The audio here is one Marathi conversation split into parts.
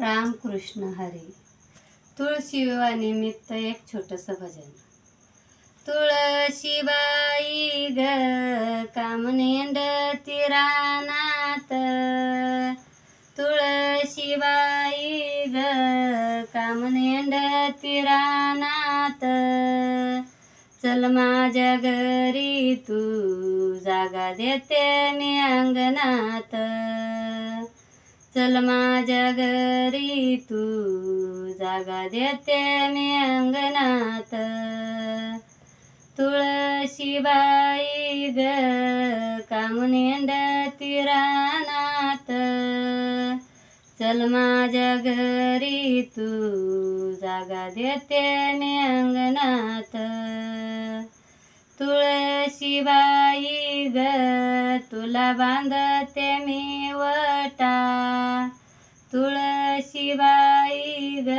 रामकृष्ण हरी. तुळशी विवाहानिमित्त एक छोटंसं भजन. तुळशीबाई ग कामनेंड तिरानात तुळशीबाई ग कामनेंड तिरानात चल माझ्या घरी तू जागा देते मी अंगणात. चल माझ्या घरी तू जागा देते मी अंगणात. तुळशीबाई ग कामनेंड तिरानात चल माझ्या घरी तू जागा देते मी अंगणात. तुळशीबाई ग तुला बांधते मी वटा. तुळशीबाई ग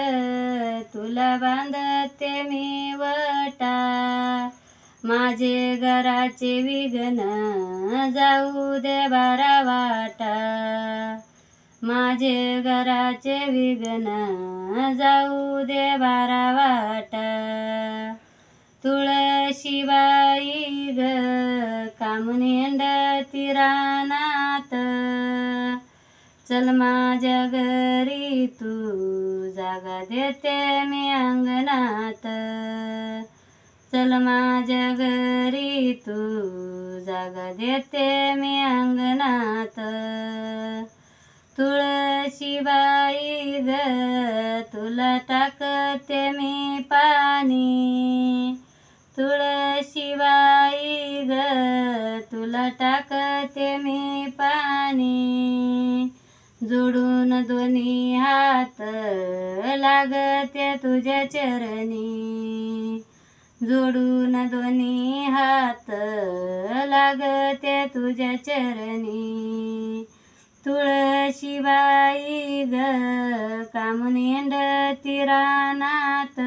तुला बांधते मी वटा. माझे घराचे विघ्न जाऊ दे बारा वाटा. माझे घराचे विघ्न जाऊ दे बारा वाटा. तुळशीबाई ग कामनेंड तिरानात चल माझ्या घरी तू जागा देते मी अंगणात. चल माझ्या घरी तू जागा देते मी अंगणात. तुळशीबाई ग तुला टाकते मी पाणी. टाकते मी पाणी. जोडून दोन्ही हात लागते तुझ्या चरणी. जोडून दोन्ही हात लागते तुझ्या चरणी. तुळशीबाई ग कामनेंड तिरानात.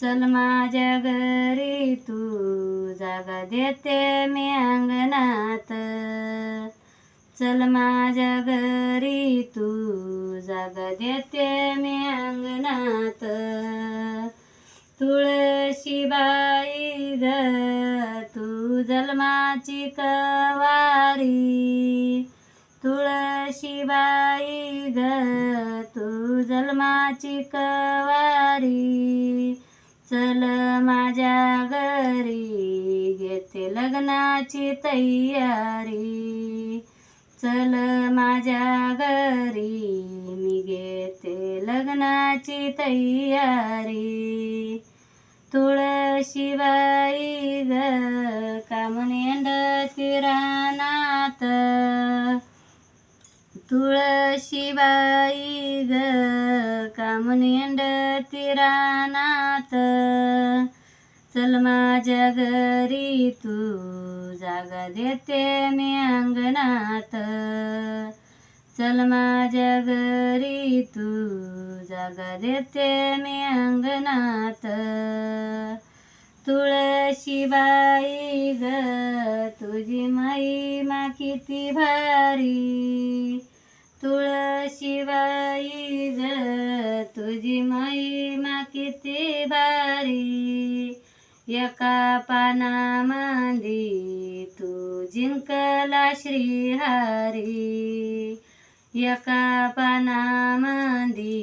चल माझ्या घरी तू जागा देते मी अंगणात. चल माझ्या घरी तू जागा देते मी अंगणात. तुळशीबाई ग तू जन्माची कवारी. तुळशीबाई ग तू जन्माची कवारी. चल माझ्या घरी घेते लग्नाची तयारी. चल माझ्या घरी मी घेते लग्नाची तयारी. तुळशीबाई ग कामनेंड किराणात. तुळशीबाई ग कामनेंड तिरानात. चल माझ्या घरी तू जागा देते मी अंगणात. चल माझ्या घरी तू जागा देते मी अंगणात. तुळशीबाई ग तुझी मा किती भारी. तुळशीबाई ग तुझी महिमा किती भारी. एका पानामंदी तू जिंकला श्रीहारी. एका पानामंदी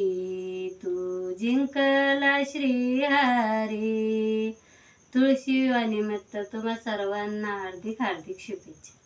तू जिंकला श्रीहारी. तुळशी निमित्त तुम्हा सर्वांना हार्दिक हार्दिक शुभेच्छा.